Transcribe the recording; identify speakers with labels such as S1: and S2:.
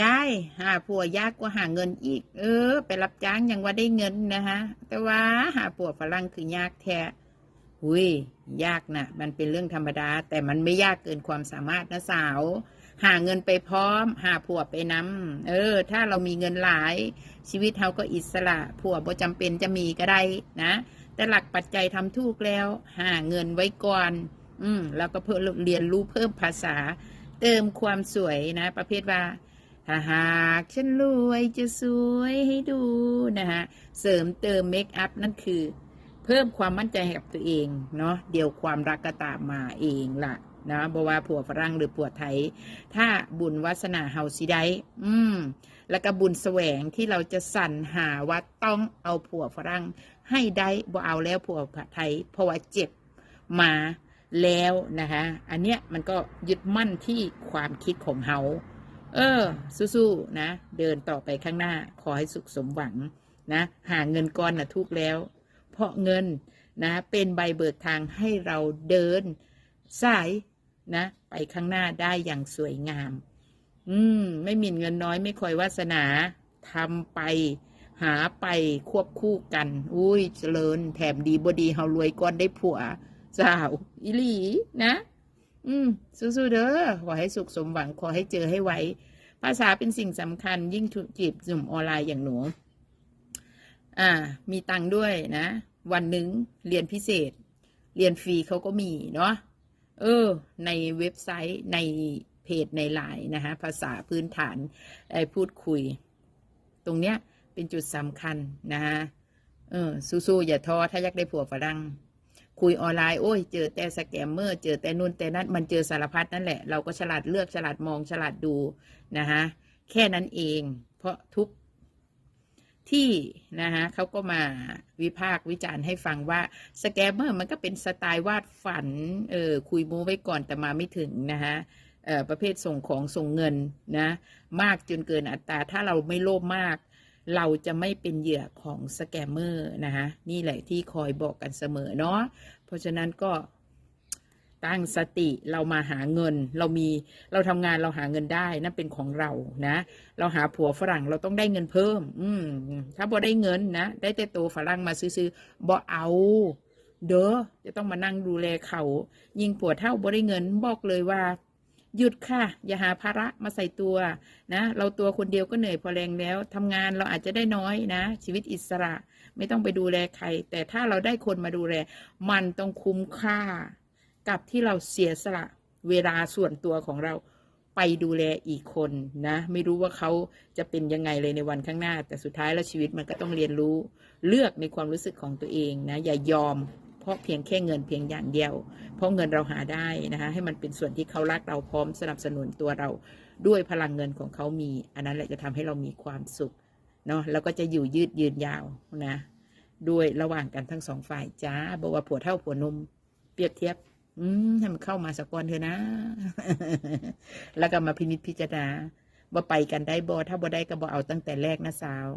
S1: ยายหาผัวยากกว่าหาเงินอีก เออ ไปรับจ้างยังว่าได้เงินนะฮะ แต่ว่าหาผัวฝรั่งคือยากแท้หุยยากนะมันเป็นเรื่องธรรมดา แต่มันไม่ยากเกินความสามารถนะสาว หาเงินไปพร้อม หาผัวไปนำเออ ถ้าเรามีเงินหลาย ชีวิตเราก็อิสระ ผัวบ่จำเป็นจะมีก็ได้นะ แต่หลักปัจจัยทำถูกแล้ว หาเงินไว้ก่อน อืมแล้วก็เพิ่มเรียนรู้เพิ่มภาษา เติมความสวยนะ ประเภทว่า ถ้าหากฉันรวยจะสวยให้ดูนะฮะเสริมเติมเมคอัพนั่นคือ เพิ่มความมั่นใจให้กับตัวเองเนาะเดี๋ยวความรักก็ตามมาเองล่ะนะบว่าผัวฝรั่งหรือผัวไทย ถ้าบุญวาสนาเฮาสิได้อืม แล้วก็บุญแสวงที่เราจะสรรหาว่าต้องเอาผัวฝรั่งให้ได้บ่เอาแล้วผัวไทยเพราะว่าเจ็บมาแล้วนะคะ อันเนี้ยมันก็ยึดมั่นที่ความคิดของเฮา เออ สู้ๆนะ เดินต่อไปข้างหน้า ขอให้สุขสมหวังนะหาเงินก้อนนะทุกแล้ว เพราะเงินนะ เป็นใบเบิกทางให้เราเดินสายนะ ไปข้างหน้าได้อย่างสวยงาม อืม ไม่มีเงินน้อยไม่คอยวาสนาทำไป หาไปควบคู่กัน อุ้ยเจริญ แถมดีบดีเฮารวยก่อนได้ผัวสาว อิลีนะ อืม สู้ๆเด้อขอให้สุขสมหวังขอให้เจอให้ไวภาษาเป็นสิ่งสำคัญ ยิ่งถูกจีบหนุ่มออนไลน์อย่างหนู อ่า มีตังค์ด้วยนะ วันหนึ่งเรียนพิเศษ เรียนฟรีเขาก็มีเนาะเออ ในเว็บไซต์ในเพจในไลน์นะคะภาษาพื้นฐานไอ้พูดคุย ตรงเนี้ยเป็นจุดสำคัญนะคะเออสู้ๆอย่าท้อถ้าอยากได้ผัวฝรั่ง คุยออนไลน์โอ้ย เจอแต่สแกมเมอร์เจอแต่นู่นแต่นั่นมันเจอสารพัดนั่นแหละ เราก็ฉลาดเลือกฉลาดมองฉลาดดูนะคะแค่นั้นเอง เพราะทุกที่นะคะเขาก็มาวิพากษ์วิจารณ์ให้ฟังว่าสแกมเมอร์มันก็เป็นสไตล์วาดฝันเออคุยโม้ไว้ก่อนแต่มาไม่ถึงนะคะเอ่อประเภทส่งของส่งเงินนะ มากจนเกินอัตราถ้าเราไม่โลภมาก เราจะไม่เป็นเหยื่อของสแกมเมอร์นะคะนี่แหละที่คอยบอกกันเสมอเนาะเพราะฉะนั้นก็ตั้งสติเรามาหาเงิน เรามีเราทำงานเราหาเงินได้นั่นเป็นของเรานะ เราหาผัวฝรั่งเราต้องได้เงินเพิ่ม อืมถ้าบ่ได้เงินนะได้แต่ตัวฝรั่งมาซื้อๆบ่เอา เด้อจะต้องมานั่งดูแลเขา ยิงผัวเท่าบ่ได้เงินบอกเลยว่า หยุดค่ะ อย่าหาภาระมาใส่ตัวนะ เราตัวคนเดียวก็เหนื่อยพอแรงแล้วทำงานเราอาจจะได้น้อยนะ ชีวิตอิสระไม่ต้องไปดูแลใคร แต่ถ้าเราได้คนมาดูแล มันต้องคุ้มค่า กับที่เราเสียสละเวลาส่วนตัวของเราไปดูแลอีกคนนะ ไม่รู้ว่าเขาจะเป็นยังไงเลยในวันข้างหน้า แต่สุดท้ายแล้วชีวิตมันก็ต้องเรียนรู้ เลือกในความรู้สึกของตัวเองนะ อย่ายอม เพราะเพียงแค่เงินเพียงอย่างเดียว เพราะเงินเราหาได้นะคะให้มันเป็นส่วนที่เขารักเราพร้อมสนับสนุนตัวเราด้วยพลังเงินของเขามี อันนั้นแหละจะทำให้เรามีความสุขเนาะแล้วก็จะอยู่ยืดยืนยาวนะด้วยระหว่างกันทั้งสองฝ่ายจ้าบอกว่าผัวเท่าผัวนมเปรียบเทียบ อืมให้มันเข้ามาสักอนเถอะนะ แล้วก็มาพินิจพิจารณาว่าไปกันได้บ่ถ้าบ่ได้ก็บ่เอาตั้งแต่แรกนะสาว